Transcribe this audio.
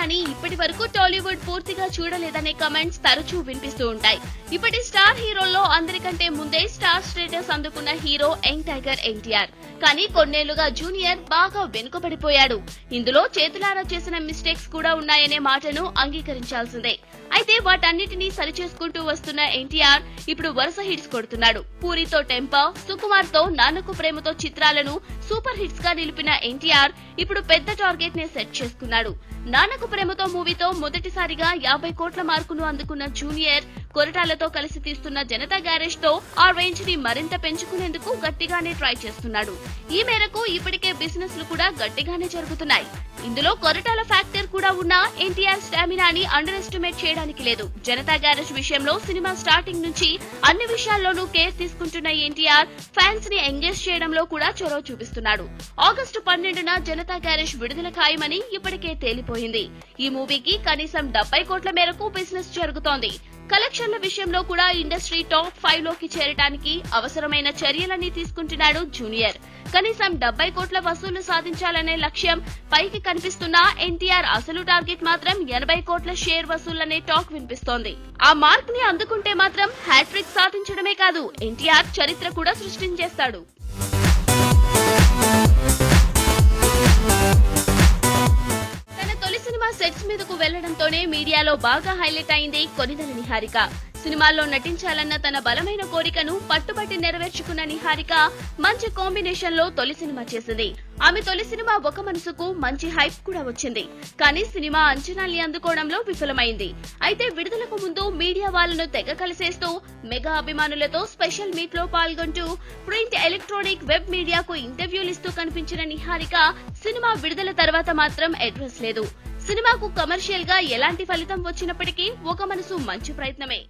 కీర్తనని ఇప్పటి వరకు టాలీవుడ్ పూర్తిగా చూడలేదనే కమెంట్స్ తరచూ వినిపిస్తూ ఉంటాయి. ఇప్పటి స్టార్ హీరోల్లో అందరికంటే ముందే స్టార్ స్టేటస్ అందుకున్న హీరో యంగ్ టైగర్ ఎన్టీఆర్. కానీ కొన్నేళ్ళుగా జూనియర్ బాగా వెనుకబడిపోయాడు. ఇందులో చేతులారా చేసిన మిస్టేక్స్ కూడా ఉన్నాయనే మాటను అంగీకరించాల్సిందే. అయితే వాటన్నిటినీ సరిచేసుకుంటూ వస్తున్న ఎన్టీఆర్ ఇప్పుడు వరుస హిట్స్ కొడుతున్నాడు. పూరితో టెంప సుకుమార్తో నాన్నకు ప్రేమతో చిత్రాలను సూపర్ హిట్స్గా నిలిపిన ఎన్టీఆర్ ఇప్పుడు పెద్ద టార్గెట్ని సెట్ చేసుకున్నాడు. నాన్నకు ప్రేమతో మూవీతో మొదటిసారిగా యాభై కోట్ల మార్కును అందుకున్న జూనియర్ కొరటాలతో కలిసి తీస్తున్న జనతా గ్యారేజ్తో ఆ రేంజ్ని మరింత పెంచుకునేందుకు గట్టిగానే ట్రై చేస్తున్నాడు. ఈ మేరకు ఇప్పటికే బిజినెస్లు కూడా గట్టిగానే జరుగుతున్నాయి. ఇందులో కొరటాల ఫ్యాక్టర్ కూడా ఉన్న ఎన్టీఆర్ స్టామినాని అండర్ ఎస్టిమేట్ చేయడానికి లేదు. జనతా గ్యారేజ్ విషయంలో సినిమా స్టార్టింగ్ నుంచి అన్ని విషయాల్లోనూ కేర్ తీసుకుంటున్న ఎన్టీఆర్ ఫ్యాన్స్ని ఎంగేజ్ చేయడంలో కూడా చొరవ చూపిస్తున్నాడు. ఆగస్టు పన్నెండున జనతా గ్యారేజ్ విడుదల ఖాయమని ఇప్పటికే తేలిపోయింది. ఈ మూవీకి కనీసం డెబ్బై కోట్ల మేరకు బిజినెస్ జరుగుతోంది. కలెక్షన్ల విషయంలో కూడా ఇండస్ట్రీ టాప్ ఫైవ్లోకి చేరడానికి అవసరమైన చర్యలన్నీ తీసుకుంటున్నాడు జూనియర్. కనీసం డెబ్బై కోట్ల వసూలు సాధించాలనే లక్ష్యం పైకి కనిపిస్తున్న ఎన్టీఆర్ అసలు టార్గెట్ మాత్రం ఎనభై కోట్ల షేర్ వసూలనే టాక్ వినిపిస్తోంది. ఆ మార్క్ని అందుకుంటే మాత్రం హ్యాట్రిక్ సాధించడమే కాదు ఎన్టీఆర్ చరిత్ర కూడా సృష్టించేస్తాడు. వెళ్ళడంతోనే మీడియాలో బాగా హైలైట్ అయింది కొనిదల నిహారిక. సినిమాల్లో నటించాలన్న తన బలమైన కోరికను పట్టుబట్టి నెరవేర్చుకున్న నిహారిక మంచి కాంబినేషన్లో తొలి సినిమా చేసింది. ఆమె తొలి సినిమా ఒక మనసుకు మంచి హైప్ కూడా వచ్చింది. కానీ సినిమా అంచనాల్ని అందుకోవడంలో విఫలమైంది. అయితే విడుదలకు ముందు మీడియా వాళ్ళను తెగ కలిసేస్తూ మెగా అభిమానులతో స్పెషల్ మీట్లో పాల్గొంటూ ప్రింట్ ఎలక్ట్రానిక్ వెబ్ మీడియాకు ఇంటర్వ్యూలు ఇస్తూ కనిపించిన నిహారిక సినిమా విడుదల తర్వాత మాత్రం అడ్రస్ లేదు. సినిమాకు కమర్షియల్గా ఎలాంటి ఫలితం వచ్చినప్పటికీ ఒక మనసు మంచి ప్రయత్నమే.